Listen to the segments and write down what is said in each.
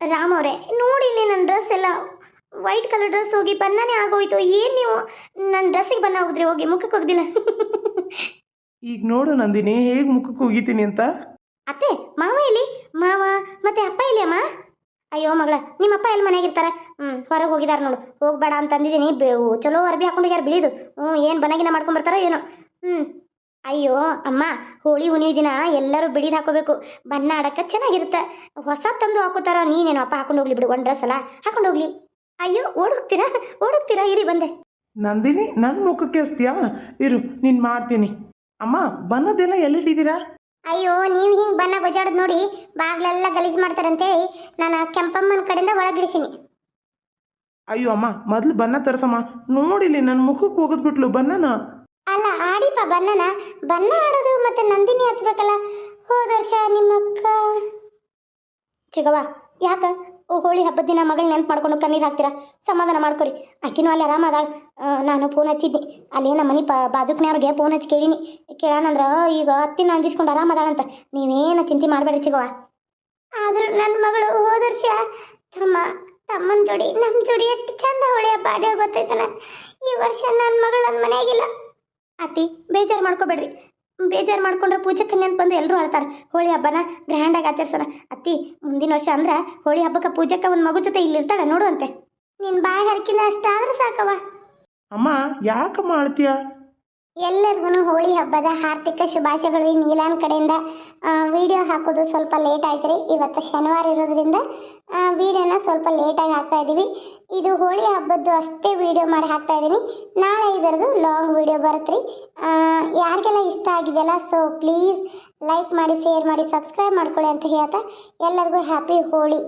ರಾಮ್ ಅವರೇ ನೋಡಿ ಇಲ್ಲಿ ನನ್ನ ಡ್ರೆಸ್ ಎಲ್ಲ. ವೈಟ್ ಕಲರ್ ಡ್ರೆಸ್ ಹೋಗಿ ಬಣ್ಣನೇ ಆಗೋಯ್ತು. ಏನು ನೀವು ನನ್ನ ಡ್ರೆಸ್ಸಿಗೆ ಬಣ್ಣ ಹೋಗಿದ್ರಿ? ಹೋಗಿ ಮುಖಕ್ಕೆ ಹೋಗ್ದಿಲ್ಲ. ಈಗ ನೋಡು ನಂದಿನಿ ಹೇಗೆ ಮುಖಕ್ಕೆ ಹೋಗಿತೀನಿ ಅಂತ. ಅತ್ತೆ ಮಾವ ಇಲ್ಲಿ ಮಾವ ಮತ್ತೆ ಅಪ್ಪ ಇಲ್ಲಿ ಅಮ್ಮ? ಅಯ್ಯೋ ಮಗಳ ನಿಮ್ಮ ಅಪ್ಪ ಎಲ್ಲಿ ಮನೆಯಾಗಿರ್ತಾರೆ ಹ್ಞೂ ಹೊರಗೆ ಹೋಗಿದಾರೆ ನೋಡು. ಹೋಗ್ಬೇಡ ಅಂತ ಅಂದಿದ್ದೀನಿ ಚಲೋ ಅರ್ಬಿ ಹಾಕೊಂಡಿದ್ಯಾರ ಬಿಳಿದು. ಹ್ಞೂ ಏನು ಬನಗಿನ ಮಾಡ್ಕೊಂಡ್ ಬರ್ತಾರೋ ಏನೋ. ಹ್ಞೂ ಅಯ್ಯೋ ಅಮ್ಮ ಹೋಳಿ ಹುಣ್ಣಿಮೆ ದಿನ ಎಲ್ಲರೂ ಬಿಡಿದು ಹಾಕೋಬೇಕು. ಬಣ್ಣ ಆಡಕ್ಕೆ ಚೆನ್ನಾಗಿರುತ್ತೆ. ಹೊಸ ತಂದು ಹಾಕೋತಾರ ನೀನೇನೋ ಅಪ್ಪ ಹಾಕೊಂಡು ಹೋಗ್ಲಿ ಬಿಡು ಒಂದು ಡ್ರೆಸ್ ಅಲ್ಲ ಹಾಕೊಂಡು ಹೋಗ್ಲಿ. ಅಯ್ಯೋ ಓಡೋಗ್ತೀರಾ? ಓಡೋಗ್ತೀರಾ? ಇರಿ ಬಂದೆ. ನಂದಿನಿ ನನ್ನ ಮುಖಕ್ಕೆ ಹಸ್ತೀಯಾ? ಇರು ನೀನು ಮಾಡ್ತೀನಿ ಅಮ್ಮ ಬನ್ನದೆಲ್ಲ ಎಲ್ಲಿಟ್ಟಿದ್ದೀರಾ? ಅಯ್ಯೋ ನೀವು ಹಿಂಗೆ ಬಣ್ಣ ಗೊಜಾಡೋದು ನೋಡಿ ಬಾಗ್ಲೆಲ್ಲ ಗಲೀಜು ಮಾಡ್ತಾರಂತೇಳಿ ನಾನು ಕೆಂಪಮ್ಮನ ಕಡೆಯಿಂದ ಒಳಗಿಡಿಸೀನಿ. ಅಯ್ಯೋ ಅಮ್ಮ ಮೊದಲು ಬನ್ನ ತರಸಮ್ಮ. ನೋಡಿಲಿ ನನ್ನ ಮುಖಕ್ಕೆ ಹೋಗದ್ಬಿಟ್ಲು ಬನ್ನನ ಅಲ್ಲ ಆಡಿಪ ಬನ್ನನ ಬನ್ನ ಆಡೋದು ಮತ್ತೆ ನಂದಿನಿ ಹಚ್ಬೇಕಲ್ಲ. ಹೋದ ವರ್ಷ ನಿಮ್ಮ ಅಕ್ಕ ಚಿಗವ್ವ, ಯಾಕ? ಓ, ಹೋಳಿ ಹಬ್ಬದ ದಿನ ಮಗಳ ನೆನ್ಪು ಮಾಡ್ಕೊಂಡು ಕಣ್ಣೀರು ಹಾಕ್ತೀರಾ? ಸಮಾಧಾನ ಮಾಡ್ಕೊರಿ. ಆಕಿನೂ ಅಲ್ಲಿ ಆರಾಮ ಅದಾಳ. ನಾನು ಫೋನ್ ಹಚ್ಚಿದ್ನಿ. ಅಲ್ಲಿ ನಮ್ಮ ಮನೆ ಪ ಬಾಜುಕ್ನವ್ರಿಗೆ ಫೋನ್ ಹಚ್ಚಿ ಕೇಳೀನಿ. ಕೇಳಾನಂದ್ರ ಈಗ ಹತ್ತಿನ ಅಂಜಿಸ್ಕೊಂಡು ಆರಾಮ ಅದಾಳಂತ. ನೀವೇನು ಚಿಂತೆ ಮಾಡಬೇಡಿ ಚಿಗವ ಆದರೂ ನನ್ನ ಮಗಳು ಹೋದ ವರ್ಷ ತಮ್ಮ ತಮ್ಮನ ಜೋಡಿ ನಮ್ಮ ಜೋಡಿ ಎಷ್ಟು ಚಂದ ಹೋಳಿ ಹಬ್ಬ ಆಡಿ ಗೊತ್ತೈತನ? ಈ ವರ್ಷ ನನ್ನ ಮಗಳು ನನ್ನ ಮನೆಯಾಗಿಲ್ಲ. ಅತ್ತಿ, ಬೇಜಾರು ಮಾಡ್ಕೋಬೇಡ್ರಿ. ಬೇಜಾರು ಮಾಡ್ಕೊಂಡ್ರೆ ಪೂಜಕ್ಕೆ ಅಂತ ಬಂದು ಎಲ್ಲರೂ ಅಳ್ತಾರೆ. ಹೋಳಿ ಹಬ್ಬನ ಗ್ರ್ಯಾಂಡಾಗಿ ಆಚರಿಸೋಣ. ಅತ್ತಿ, ಮುಂದಿನ ವರ್ಷ ಅಂದ್ರೆ ಹೋಳಿ ಹಬ್ಬಕ್ಕೆ ಪೂಜಕ್ಕೆ ಒಂದು ಮಗು ಜೊತೆ ಇಲ್ಲಿರ್ತಾಳೆ ನೋಡು ಅಂತೆ. ನಿನ್ನ ಬಾಯಿ ಹರಕಿನ ಅಷ್ಟಾದ್ರೆ ಸಾಕವ್ವ. ಅಮ್ಮ, ಯಾಕಮ್ಮ ಅಳ್ತೀಯ? ಎಲ್ಲರಿಗೂ ಹೋಳಿ ಹಬ್ಬದ ಹಾರ್ದಿಕ ಶುಭಾಶಯಗಳು. ಈ ನೀಲಾನ್ ಕಡೆಯಿಂದ ವಿಡಿಯೋ ಹಾಕೋದು ಸ್ವಲ್ಪ ಲೇಟ್ ಆಯ್ತು ರೀ ಇವತ್ತು ಶನಿವಾರ ಇರೋದ್ರಿಂದ ವಿಡಿಯೋನ ಸ್ವಲ್ಪ ಲೇಟಾಗಿ ಹಾಕ್ತಾ ಇದ್ದೀವಿ. ಇದು ಹೋಳಿ ಹಬ್ಬದ್ದು ಅಷ್ಟೇ ವಿಡಿಯೋ ಮಾಡಿ ಹಾಕ್ತಾ ಇದ್ದೀನಿ. ನಾಳೆ ಇದರದು ಲಾಂಗ್ ವಿಡಿಯೋ ಬರುತ್ತೆ ರೀ ಯಾರಿಗೆಲ್ಲ ಇಷ್ಟ ಆಗಿದೆಯಲ್ಲ ಸೊ ಪ್ಲೀಸ್ ಲೈಕ್ ಮಾಡಿ ಶೇರ್ ಮಾಡಿ ಸಬ್ಸ್ಕ್ರೈಬ್ ಮಾಡ್ಕೊಳ್ಳಿ ಅಂತ ಹೇಳ್ತಾ ಎಲ್ಲರಿಗೂ ಹ್ಯಾಪಿ ಹೋಳಿ.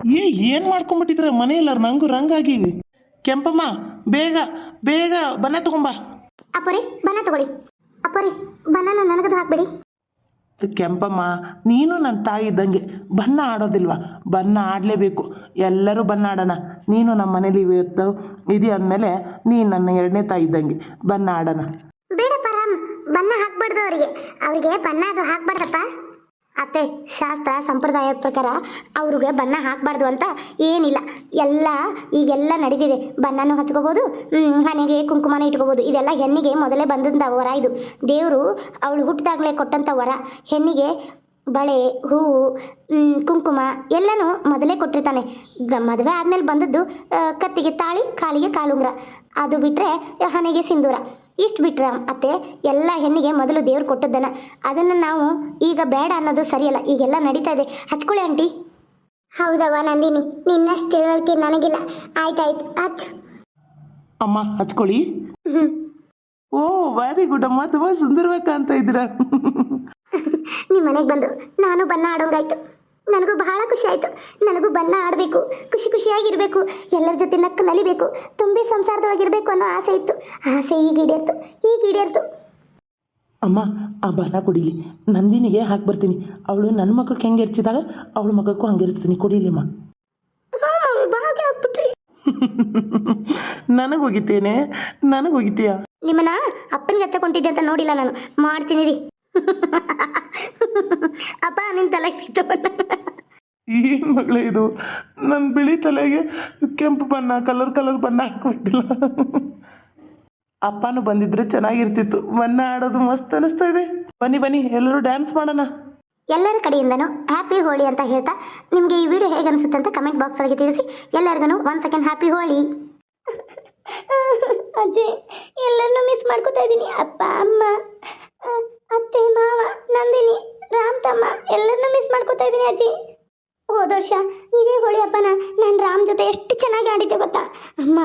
ಏ, ಏನು ಮಾಡ್ಕೊಂಬಿಟ್ಟಿದ್ರೆ ಮನೆಯಲ್ಲ ನಂಗೂ ರಂಗಾಗಿ ಕೆಂಪಮ್ಮ, ಬೇಗ ಬೇಗ ಬನ್ನ ತಗೊಂಬ. ಅಪ್ಪರಿ ಬನ್ನ ತಗೊಳ್ಳಿ. ಅಪ್ಪರಿ ಬನ್ನನ ನನಗದು ಹಾಕ್ಬೇಡಿ. ಕೆಂಪಮ್ಮ ನೀನು ನನ್ನ ತಾಯಿ ಇದ್ದಂಗೆ ಬಣ್ಣ ಆಡೋದಿಲ್ವಾ? ಬಣ್ಣ ಆಡಲೇಬೇಕು. ಎಲ್ಲರೂ ಬಣ್ಣ ಆಡೋಣ. ನೀನು ನಮ್ಮ ಮನೇಲಿ ಇವತ್ತು ಇದೆ ಅಂದಮೇಲೆ ನೀನು ನನ್ನ ಎರಡನೇ ತಾಯಿ ಇದ್ದಂಗೆ ಬಣ್ಣ ಆಡೋಣ. ಬೇಡಪ್ಪ ರಾಮ್ ಬಣ್ಣ ಹಾಕ್ಬಾರ್ದು ಅವರಿಗೆ. ಅವರಿಗೆ ಬಣ್ಣ ಅದು ಹಾಕ್ಬಾರ್ದಪ್ಪ. ಅತ್ತೆ, ಶಾಸ್ತ್ರ, ಸಂಪ್ರದಾಯದ ಪ್ರಕಾರ ಅವ್ರಿಗೆ ಬಣ್ಣ ಹಾಕಬಾರ್ದು ಅಂತ ಏನಿಲ್ಲ. ಎಲ್ಲ, ಈಗೆಲ್ಲ ನಡೆದಿದೆ ಬಣ್ಣನೂ ಹಚ್ಕೋಬೋದು ಮನೆಗೆ ಕುಂಕುಮನ ಇಟ್ಕೋಬೋದು. ಇದೆಲ್ಲ ಹೆಣ್ಣಿಗೆ ಮೊದಲೇ ಬಂದಂಥ ವರ ಇದು. ದೇವರು ಅವಳು ಹುಟ್ಟಿದಾಗಲೇ ಕೊಟ್ಟಂಥ ವರ. ಹೆಣ್ಣಿಗೆ ಬಳೆ, ಹೂವು ಕುಂಕುಮ ಎಲ್ಲನೂ ಮೊದಲೇ ಕೊಟ್ಟಿರ್ತಾನೆ. ಮದುವೆ ಆದಮೇಲೆ ಬಂದದ್ದು ಕತ್ತಿಗೆ ತಾಳಿ, ಕಾಲಿಗೆ ಕಾಲುಂಗ್ರ. ಅದು ಬಿಟ್ಟರೆ ಹಣೆಗೆ ಸಿಂಧೂರ. ಇಷ್ಟು ಬಿಟ್ರೆ ಅತ್ತೆ ಎಲ್ಲ ಹೆಣ್ಣಿಗೆ ಮೊದಲು ದೇವ್ರು ಕೊಟ್ಟದ್ದನ. ಅದನ್ನು ನಾವು ಈಗ ಬೇಡ ಅನ್ನೋದು ಸರಿಯಲ್ಲ. ಈಗೆಲ್ಲ ನಡೀತಾ ಇದೆ. ಹಚ್ಕೊಳ್ಳಿ ಆಂಟಿ. ಹೌದವ್ವ ನಂದಿನಿ. ನಿನ್ನಷ್ಟು ತಿಳುವಳಿಕೆ ನನಗಿಲ್ಲ. ಆಯ್ತಾಯ್ತು ಹಚ್ಚು. ಅಮ್ಮ ಹಚ್ಕೊಳ್ಳಿ. ಹ್ಞೂ ಓ ವೆರಿ ಗುಡ್ ಅಮ್ಮ. ತುಂಬಾ ಸುಂದರವಾಗಿ ಕಾಣ್ತಾ ಇದ್ದೀರಾ. ನಿಮ್ಮ ಮನೆಗೆ ಬಂದು ನಾನು ಬಣ್ಣ ಆಡೋಂಗಾಯ್ತು. ನನಗೂ ಬಹಳ ಖುಷಿ ಆಯಿತು. ನನಗೂ ಬಣ್ಣ ಆಡಬೇಕು ಖುಷಿ ಖುಷಿಯಾಗಿರಬೇಕು ಎಲ್ಲರ ಜೊತೆ ನಕ್ಕು ನಲಿಬೇಕು ತುಂಬಿ ಸಂಸಾರದೊಳಗಿರಬೇಕು ಅನ್ನೋ ಆಸೆ ಇತ್ತು. ಆಸೆ ಈಗ ಈಡೇರ್ತು ಈಗ ಈಡೇರ್ತು. ಅಮ್ಮ ಆ ಬಣ್ಣ ಕುಡಿಲಿ. ನಂದಿನಿಗೆ ಹಾಕಿ ಬರ್ತೀನಿ. ಅವಳು ನನ್ನ ಮಗಕ್ಕೆ ಹೆಂಗೆ ಎರ್ಚಿದಾಳೆ ಅವಳ ಮಗಕ್ಕೂ ಹಂಗೆ ಇರ್ತೀನಿ ಕುಡಿಲಿ ಅಮ್ಮ. ನನಗೆ ಹೋಗಿತ್ತೇನೆ. ನನಗೆ ಹೋಗಿತ್ತೀಯ ನಿಮ್ಮನ್ನ ಅಪ್ಪನಿಗೆ ಹಚ್ಚಕೊಂಡಿದ್ದೆ ಅಂತ ನೋಡಿಲ್ಲ ನಾನು. ಮಾಡ್ತೀನಿ ರೀ. ಅಪ್ಪ ನಿನ್ ತಲೆ ಏನು ಮಗಳೇ ಇದು. ನನ್ನ ಬಿಳಿ ತಲೆಗೆ ಕೆಂಪು ಬಣ್ಣ ಕಲರ್ ಕಲರ್ ಬಣ್ಣ ಹಾಕ್ಬಿಟ್ಟಿಲ್ಲ. ಅಪ್ಪನೂ ಬಂದಿದ್ರೆ ಚೆನ್ನಾಗಿರ್ತಿತ್ತು. ಬಣ್ಣ ಆಡೋದು ಮಸ್ತ್ ಅನಿಸ್ತಾ ಇದೆ. ಬನ್ನಿ ಬನ್ನಿ ಎಲ್ಲರೂ ಡ್ಯಾನ್ಸ್ ಮಾಡೋಣ. ಎಲ್ಲರ ಕಡೆಯಿಂದನೂ ಹ್ಯಾಪಿ ಹೋಳಿ ಅಂತ ಹೇಳ್ತಾ ನಿಮಗೆ ಈ ವಿಡಿಯೋ ಹೇಗೆ ಅನಿಸುತ್ತೆ ಅಂತ ಕಮೆಂಟ್ ಬಾಕ್ಸ್ ಒಳಗೆ ತಿಳಿಸಿ. ಎಲ್ಲರಿಗೂ ಒನ್ ಸೆಕೆಂಡ್ ಹ್ಯಾಪಿ ಹೋಳಿ. ಅಜ್ಜಿ ಎಲ್ಲರನ್ನೂ ಮಿಸ್ ಮಾಡ್ಕೋತಾ ಇದ್ದೀನಿ. ಅಪ್ಪ ಅಮ್ಮ ಅತ್ತೆ ಮಾವ ನಂದಿನಿ ರಾಮ್ ತಮ್ಮ ಎಲ್ಲರನ್ನೂ ಮಿಸ್ ಮಾಡ್ಕೋತಾ ಇದ್ದೀನಿ ಅಜ್ಜಿ. ಹೋದ ವರ್ಷ ಇದೇ ಹೋಳಿ ಹಬ್ಬನ ನಾನು ರಾಮ್ ಜೊತೆ ಎಷ್ಟು ಚೆನ್ನಾಗಿ ಆಡಿದ್ದೆ ಗೊತ್ತಾ? ಅಮ್ಮ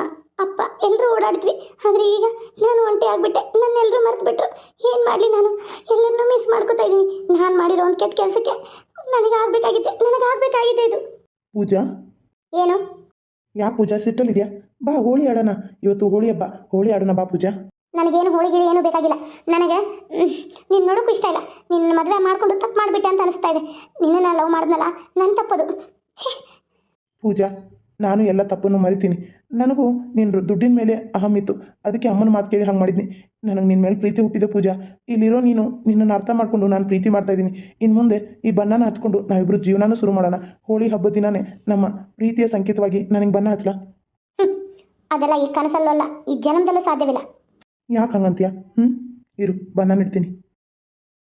ಅಪ್ಪ ಎಲ್ಲರೂ ಓಡಾಡಿದ್ವಿ. ಆದರೆ ಈಗ ನಾನು ಒಂಟಿ ಆಗಿಬಿಟ್ಟೆ. ನನ್ನೆಲ್ಲರೂ ಮರೆತು ಬಿಟ್ರು ಏನು ಮಾಡಲಿ ನಾನು? ಎಲ್ಲರನ್ನೂ ಮಿಸ್ ಮಾಡ್ಕೋತಾ ಇದ್ದೀನಿ ನಾನು ಮಾಡಿರೋ ಒಂದು ಕೆಟ್ಟ ಕೆಲಸಕ್ಕೆ ನನಗೆ ಆಗಬೇಕಾಗಿದ್ದೆ. ನನಗೆ ಆಗಬೇಕಾಗಿದೆ ಇದು. ಪೂಜಾ? ಏನು? ಯಾ ಪೂಜಾ ಸಿಟ್ಟಲ್ಲಿದ್ಯಾ? ಬಾ ಹೋಳಿ ಆಡೋಣ. ಇವತ್ತು ಹೋಳಿ ಹಬ್ಬ. ಹೋಳಿ ಆಡೋಣ ಬಾ ಪೂಜಾ. ನನಗೇನು ಹೋಳಿಗೆ ಏನು ಬೇಕಾಗಿಲ್ಲ. ನನಗೆ ನೀನು ನೋಡೋಕ್ಕೂ ಇಷ್ಟ ಇಲ್ಲ. ನಿನ್ನ ಮದುವೆ ಮಾಡಿಕೊಂಡು ತಪ್ಪು ಮಾಡಿಬಿಟ್ಟೆ. ಅನಿಸ್ತಾ ಇದೆ. ನಿನ್ನನ್ನು ಲವ್ ಮಾಡಿದ್ನಲ್ಲ? ನನ್ನ ತಪ್ಪದು. ಛೇ! ಪೂಜಾ ನಾನು ಎಲ್ಲ ತಪ್ಪನ್ನು ಮರಿತೀನಿ. ನನಗೂ ನಿನ್ನ ದುಡ್ಡಿನ ಮೇಲೆ ಅಹಂ ಇತ್ತು. ಅದಕ್ಕೆ ಅಮ್ಮನ ಮಾತು ಕೇಳಿ ಹಂಗೆ ಮಾಡಿದ್ನಿ. ನನಗೆ ನಿನ್ನ ಮೇಲೆ ಪ್ರೀತಿ ಹುಟ್ಟಿದೆ ಪೂಜಾ. ಇಲ್ಲಿರೋ ನೀನು ನಿನ್ನನ್ನು ಅರ್ಥ ಮಾಡಿಕೊಂಡು ನಾನು ಪ್ರೀತಿ ಮಾಡ್ತಾ ಇದ್ದೀನಿ. ಇನ್ನು ಮುಂದೆ ಈ ಬಣ್ಣನ ಹಚ್ಕೊಂಡು ನಾವಿಬ್ಬರು ಜೀವನನೂ ಶುರು ಮಾಡೋಣ. ಹೋಳಿ ಹಬ್ಬದ ದಿನನೇ ನಮ್ಮ ಪ್ರೀತಿಯ ಸಂಕೇತವಾಗಿ ನನಗೆ ಬಣ್ಣ ಹಚ್ಚಲ ಅದೆಲ್ಲ ಈ ಕನಸಲ್ಲೂ ಅಲ್ಲ ಈ ಜನ್ಮದಲ್ಲೂ ಸಾಧ್ಯವಿಲ್ಲ. ಯಾಕೆ ಹಂಗಂತೀಯ? ಹ್ಞೂ ಇರು ಬಣ್ಣ ಇಡ್ತೀನಿ.